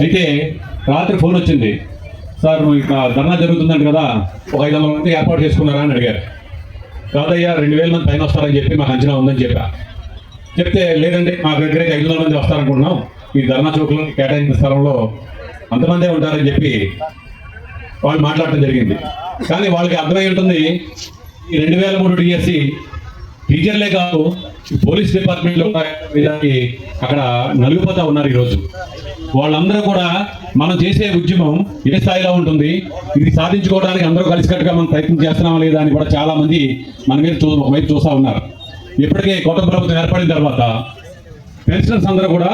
అయితే రాత్రి ఫోన్ వచ్చింది. సార్ నువ్వు ఇక్కడ ధర్నా జరుగుతుందంట కదా ఒక ఐదు వందల మంది ఏర్పాటు చేసుకున్నారా? అని అడిగారు. కాదయ్యా రెండు వేల మంది పైన వస్తారని చెప్పి మాకు అంచనా ఉందని చెప్పా. చెప్తే లేదండి మా దగ్గరికి ఐదు వందల మంది వస్తారనుకుంటున్నాం. ఈ ధర్నా చౌక్లో కేటాయించిన స్థలంలో అంతమందే ఉంటారని చెప్పి వాళ్ళు మాట్లాడటం జరిగింది. కానీ వాళ్ళకి అర్థమై ఉంటుంది ఈ రెండు వేల మూడు డిఎస్సి టీచర్లే కాదు పోలీస్ డిపార్ట్మెంట్లో కూడా వీళ్ళకి అక్కడ నలుగుపోతా ఉన్నారు ఈరోజు. వాళ్ళందరూ కూడా మనం చేసే ఉద్యమం ఏ స్థాయిలో ఉంటుంది. ఇది సాధించుకోవడానికి అందరూ కలిసికట్టుగా మనం ప్రయత్నం చేస్తున్నామా లేదా అని కూడా చాలామంది మన మీద చూ ఒకవైపు చూస్తూ ఉన్నారు. ఇప్పటికే కొత్త ప్రభుత్వం ఏర్పడిన తర్వాత పెన్షనర్స్ అందరూ కూడా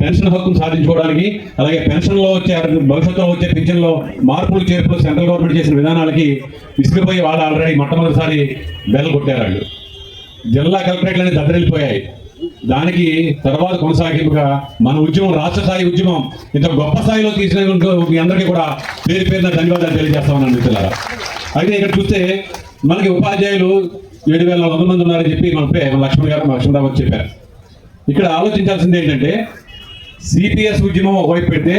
పెన్షన్ హక్కును సాధించుకోవడానికి అలాగే పెన్షన్లో వచ్చే భవిష్యత్తులో వచ్చే పెన్షన్లో మార్పులు చేర్పులు సెంట్రల్ గవర్నమెంట్ చేసిన విధానాలకి విసిగిపోయి వాళ్ళు ఆల్రెడీ మొట్టమొదటిసారి బెల్ కొట్టారు వాళ్ళు. జిల్లా కలెక్టరేట్లన్నీ దద్దరిల్లిపోయాయి. దానికి తర్వాత కొనసాగింపుగా మన ఉద్యమం రాష్ట్ర స్థాయి ఉద్యమం ఇంత గొప్ప స్థాయిలో తీసిన మీ అందరికీ కూడా పేరు పేరున ధన్యవాదాలు తెలియజేస్తామని ఉన్నాను మిత్రులారా. అయితే ఇక్కడ చూస్తే మనకి ఉపాధ్యాయులు ఏడు వేల వంద మంది ఉన్నారని చెప్పి మన మన లక్ష్మణ్ గారు లక్ష్మణరావు గారు చెప్పారు. ఇక్కడ ఆలోచించాల్సింది ఏంటంటే సిపిఎస్ ఉద్యమం ఒకవైపు పెడితే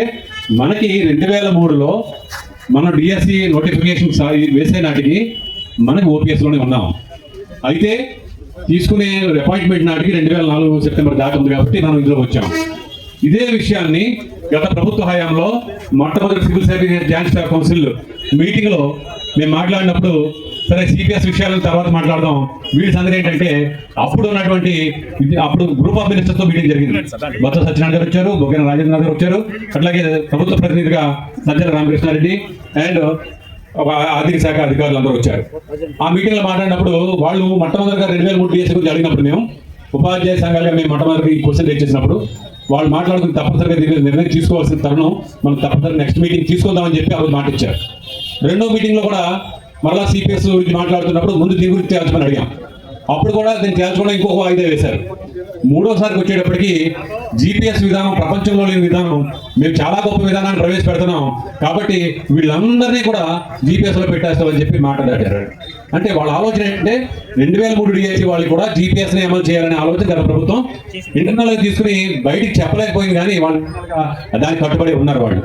మనకి రెండు వేల మూడులో మనం డిఎస్సి నోటిఫికేషన్ వేసే నాటికి మనకి ఓపీఎస్లోనే ఉన్నాం. అయితే తీసుకునే అపాయింట్మెంట్ నాటికి రెండు వేల నాలుగు సెప్టెంబర్ దాకా కాబట్టి మనం ఇందులో వచ్చాం ఇదే విషయాన్ని గత ప్రభుత్వ హయాంలో మొట్టమొదటి civil service joint staff council మీటింగ్లో మేము మాట్లాడినప్పుడు సరే సిపిఎస్ విషయాలను తర్వాత మాట్లాడదాం. వీడి సంగతి ఏంటంటే అప్పుడు ఉన్నటువంటి అప్పుడు గ్రూప్ ఆఫ్ మినిస్టర్స్తో మీటింగ్ జరిగింది. బొత్స సత్యనారాయణ గారు వచ్చారు బొగ్గన రాజేంద్ర గారు వచ్చారు అట్లాగే ప్రభుత్వ ప్రతినిధిగా సజ్జల రామకృష్ణారెడ్డి అండ్ ఆర్థిక శాఖ అధికారులు అందరూ వచ్చారు. ఆ మీటింగ్లో మాట్లాడినప్పుడు వాళ్ళు మొట్టమొదటిగా రెండు వేల మూడు డిఎస్ గురించి అడిగినప్పుడు మేము ఉపాధ్యాయ సంఘాలుగా మేము మొట్టమొదటి క్వశ్చన్ రేజ్ చేసినప్పుడు వాళ్ళు మాట్లాడుకుని తప్పనిసరిగా నిర్ణయం తీసుకోవాల్సిన తరుణం మనం తప్పనిసరి నెక్స్ట్ మీటింగ్ తీసుకుందామని చెప్పి ఆ రోజు మాట ఇచ్చారు. రెండో మీటింగ్లో కూడా మరలా సిపిఎస్ గురించి మాట్లాడుతున్నప్పుడు ముందు దీని గురించి తేల్చమని అడిగాం. అప్పుడు కూడా దీన్ని తేల్చకుండా ఇంకొక వాయిదా వేశారు. మూడోసారికి వచ్చేటప్పటికి జీపీఎస్ విధానం ప్రపంచంలో లేని విధానం మేము చాలా గొప్ప విధానాన్ని ప్రవేశపెడుతున్నాం. కాబట్టి వీళ్ళందరినీ కూడా జిపిఎస్లో పెట్టేస్తామని చెప్పి మాట్లాడారు. అంటే వాళ్ళ ఆలోచన ఏంటంటే రెండు వేల మూడు డిఎస్సి వాళ్ళు కూడా జీపీఎస్ని అమలు చేయాలనే ఆలోచన గత ప్రభుత్వం. ఇంటర్నల్గా తీసుకుని బయటికి చెప్పలేకపోయింది కానీ వాళ్ళు దానికి కట్టుబడి ఉన్నారు వాళ్ళు.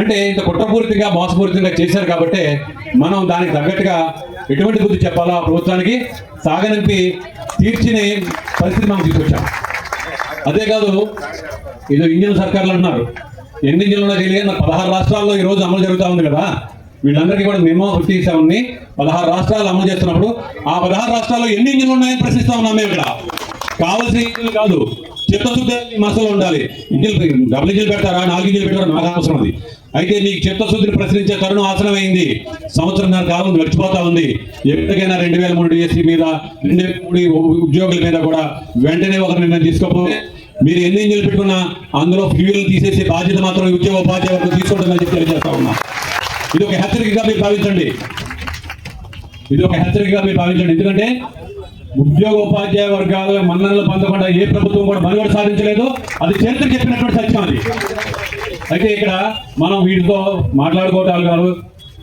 అంటే ఇంత కుట్రపూరితంగా మోసపూరితంగా చేశారు కాబట్టి మనం దానికి తగ్గట్టుగా ఎటువంటి బుద్ధి చెప్పాలో ఆ ప్రభుత్వానికి? సాగనింపి తీర్చిన పరిస్థితి మనం తీసుకొచ్చాం. అదే కాదు ఇది ఇంజన్ సర్కార్లు అంటున్నారు. ఎన్ని ఇంజన్లో ఉన్నా తెలియదు పదహారు రాష్ట్రాల్లో ఈ రోజు అమలు జరుగుతూ ఉంది కదా. వీళ్ళందరికీ కూడా మేము తీసామని పదహారు రాష్ట్రాలు అమలు చేస్తున్నప్పుడు ఆ పదహారు రాష్ట్రాల్లో ఎన్ని ఇంజన్లు ఉన్నాయని ప్రశ్నిస్తా ఉన్నాం మేము ఇక్కడ. కావాల్సిన ఇంజన్లు కాదు చిత్తశుద్ధి మసలు ఉండాలి. ఇంజిన్ డబుల్ ఇంజిన్ పెడతారా? నాలుగు ఇంజన్లు పెడతారా నాకు అవసరం అది అయితే నీకు చిత్తశుద్ధిని ప్రశ్నించే తరుణం ఆసనమైంది. సంవత్సరంన్నర కాలం గడిచిపోతా ఉంది. ఎప్పటికైనా రెండు వేల మూడు డిఎస్సీ మీద రెండు వేల మూడు ఉద్యోగుల మీద కూడా వెంటనే ఒక నిర్ణయం తీసుకోకపోతే మీరు ఎన్ని ఇంజిన్లు పెట్టుకున్నా అందులో ఫ్యూయల్ తీసేసే బాధ్యత మాత్రం ఉద్యోగ ఉపాధ్యాయ వర్గం తీసుకుంటుందని చెప్పి తెలియజేస్తా ఉన్నా. ఇది ఒక హెచ్చరికగా మీరు భావించండి. ఇది ఒక హెచ్చరికగా మీరు భావించండి. ఎందుకంటే ఉద్యోగ ఉపాధ్యాయ వర్గాల మన్ననలు పొందకుండా ఏ ప్రభుత్వం కూడా మనుగడ సాధించలేదు. అది చరిత్ర చెప్పినటువంటి సత్యం అది. అయితే ఇక్కడ మనం వీటితో మాట్లాడుకోవటాలు కాదు.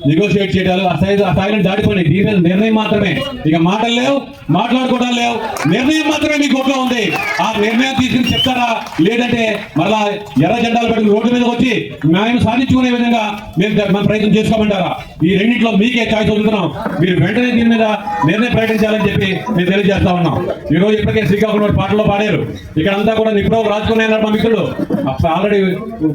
నెగోషియేట్ చేయడాలు ఆ స్థాయి ఆ స్థాయిని దాటిపోయి దీని నిర్ణయం మాత్రమే. ఇక మాటలు లేవు మాట్లాడుకోవడం లేవు. నిర్ణయం మాత్రమే మీ గొప్పలో ఉంది. ఆ నిర్ణయం తీసుకుని చెప్తారా? లేదంటే మరలా ఎర్ర జెండాలు పెట్టుకుని రోడ్డు మీద వచ్చి న్యాయం సాధించుకునే విధంగా మేము మన ప్రయత్నం చేసుకోమంటారా? ఈ రెండింటిలో మీకే ఛాయిస్ వదులుతున్నాం. మీరు వెంటనే దీని మీద నిర్ణయం ప్రకటించాలని చెప్పి మేము తెలియజేస్తా ఉన్నాం. ఈ రోజు ఇప్పటికే శ్రీకాకుళం పాటల్లో పాటలో పాడారు. ఇక్కడ అంతా కూడా నిప్పులో రాజుకునే మా మిత్రులు. ఆల్రెడీ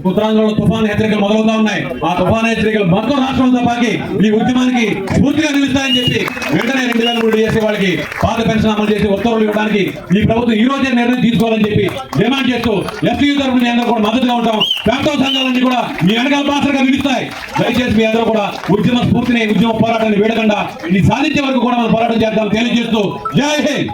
ఉత్తరాంధ్రలో తుఫాన్ హెచ్చరికలు మొదలవుతా ఉన్నాయి. ఆ తుఫాన్ హెచ్చరికలు మొత్తం రాష్ట్రంతో పాకి మీ ఉద్యమానికి స్ఫూర్తిగా నిలుస్తాయని చెప్పి వెంటనే రెండు వేల మూడు చేసే వాళ్ళకి పాత పెన్షన్ అమలు చేసి ఉత్తర్వులు ఇవ్వడానికి ఈ ప్రభుత్వం ఈ రోజే నిర్ణయం తీసుకోవాలని చెప్పి డిమాండ్ చేస్తూ ఎస్టీ తరఫున మీ అందరూ కూడా మద్దతుగా ఉంటాం. ప్రాంత సంఘాలన్నీ కూడా మీ వెనకాల పాత్రగా నిలుస్తాయి. దయచేసి మీ అందరూ కూడా ఉద్యమ స్ఫూర్తిని ఉద్యమ పోరాటాన్ని వీడకుండా ఇది సాధించే వరకు కూడా మనం పోరాటం చేద్దాం తెలియజేస్తూ జై హింద్!